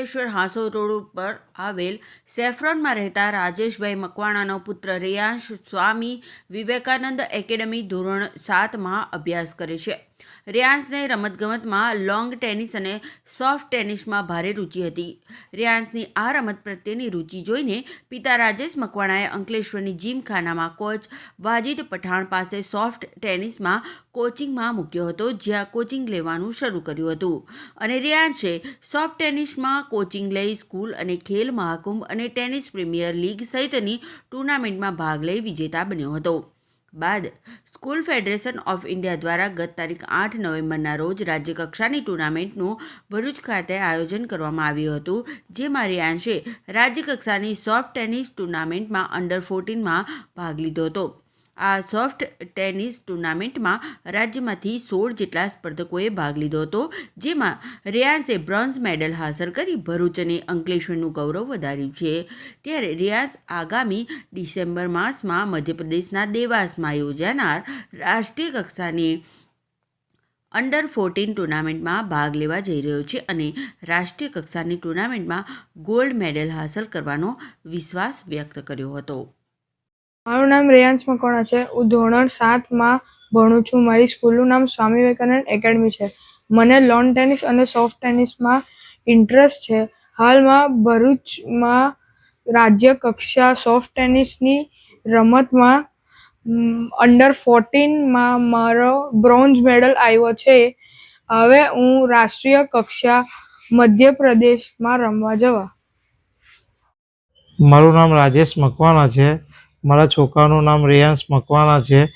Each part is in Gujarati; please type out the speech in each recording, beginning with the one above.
અંકલેશ્વર હાંસો રોડ ઉપર આવેલ સેફ્રોનમાં રહેતા રાજેશભાઈ મકવાણાનો પુત્ર રેયાંશ સ્વામી વિવેકાનંદ એકેડમી ધોરણ સાતમાં અભ્યાસ કરે છે. રેયાંશને રમતગમતમાં લોંગ ટેનિસ અને સોફ્ટ ટેનિસમાં ભારે રુચિ હતી. રિયાન્સની આ રમત પ્રત્યેની રુચિ જોઈને પિતા રાજેશ મકવાણાએ અંકલેશ્વરની જીમખાનામાં કોચ વાજિદ પઠાણ પાસે સોફ્ટ ટેનિસમાં કોચિંગમાં મૂક્યો હતો, જ્યાં કોચિંગ લેવાનું શરૂ કર્યું હતું. અને રિયાંશે સોફ્ટ ટેનિસમાં કોચિંગ લઈ સ્કૂલ અને ખેલ મહાકુંભ અને ટેનિસ પ્રીમિયર લીગ સહિતની ટુર્નામેન્ટમાં ભાગ લઈ વિજેતા બન્યો હતો. બાદ સ્કૂલ ફેડરેશન ઓફ ઇન્ડિયા દ્વારા ગત તારીખ આઠ નવેમ્બરના રોજ રાજ્યકક્ષાની ટુર્નામેન્ટનું ભરૂચ ખાતે આયોજન કરવામાં આવ્યું હતું જેમાં રિયાંશે રાજ્યકક્ષાની સોફ્ટ ટેનિસ ટુર્નામેન્ટમાં અંડર ફોર્ટીનમાં ભાગ લીધો હતો. આ સોફ્ટ ટેનિસ ટુર્નામેન્ટમાં રાજ્યમાંથી સોળ જેટલા સ્પર્ધકોએ ભાગ લીધો હતો, જેમાં રિયાન્સે બ્રોન્ઝ મેડલ હાંસલ કરી, ભરૂચ અને અંકલેશ્વરનું ગૌરવ વધાર્યું છે. ત્યારે રિયાઝ આગામી ડિસેમ્બર માસમાં મધ્યપ્રદેશના દેવાસમાં યોજાનાર રાષ્ટ્રીય કક્ષાની અંડર ફોર્ટીન ટુર્નામેન્ટમાં ભાગ લેવા જઈ રહ્યો છે અને રાષ્ટ્રીય કક્ષાની ટુર્નામેન્ટમાં ગોલ્ડ મેડલ હાંસલ કરવાનો વિશ્વાસ વ્યક્ત કર્યો હતો. મારું નામ રેયાંશ મકવાણા છે. હું ધોરણ સાતમાં ભણું છું. મારી સ્કૂલનું નામ સ્વામી વિવેકાનંદ એકેડમી છે. મને લોન ટેનિસ અને સોફ્ટ ટેનિસમાં ઇન્ટરેસ્ટ છે. હાલમાં ભરૂચમાં રાજ્ય કક્ષા સોફ્ટ ટેનિસની રમતમાં અંડર ફોર્ટીનમાં મારો બ્રોન્ઝ મેડલ આવ્યો છે. હવે હું રાષ્ટ્રીય કક્ષા મધ્યપ્રદેશમાં રમવા જવા. મારું નામ રાજેશ મકવાણા છે. મારા છોકરાનું નામ રેયાંશ મકવાણા છે.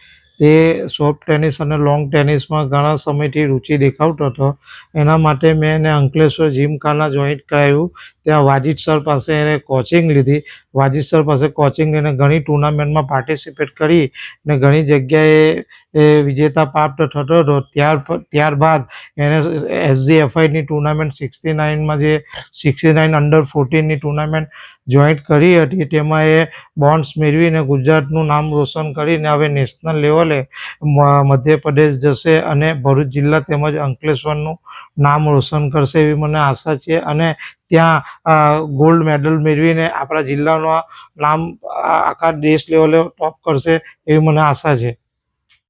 તે સોફ્ટ ટેનિસ અને લોંગ ટેનિસમાં ઘણા સમયથી રુચિ દેખાવતો હતો. એના માટે મેં એને અંકલેશ્વર જીમખાના જોઈન્ટ કરાવ્યું. ત્યાં વાજિદ સર પાસે એને કોચિંગ લીધી. વાજિદ સર પાસે કોચિંગ લઈને ઘણી ટુર્નામેન્ટમાં પાર્ટિસિપેટ કરી ને ઘણી જગ્યાએ એ વિજેતા પ્રાપ્ત થતો હતો. ત્યાર ત્યારબાદ એને એસજી એફઆઈની ટુર્નામેન્ટ સિક્સટી નાઇનમાં જે સિક્સટી નાઇન અંડર ફોર્ટીનની ટુર્નામેન્ટ જોઈન્ટ કરી હતી, તેમાં એ બોન્ડ્સ મેળવીને ગુજરાતનું નામ રોશન કરીને હવે નેશનલ લેવલે મધ્યપ્રદેશ જશે અને ભરૂચ જિલ્લા તેમજ અંકલેશ્વરનું નામ રોશન કરશે એવી મને આશા છે. અને ત્યાં ગોલ્ડ મેડલ મેળવીને આપણા જિલ્લાનું નામ આખા દેશ લેવલે ટોપ કરશે એવી મને આશા છે.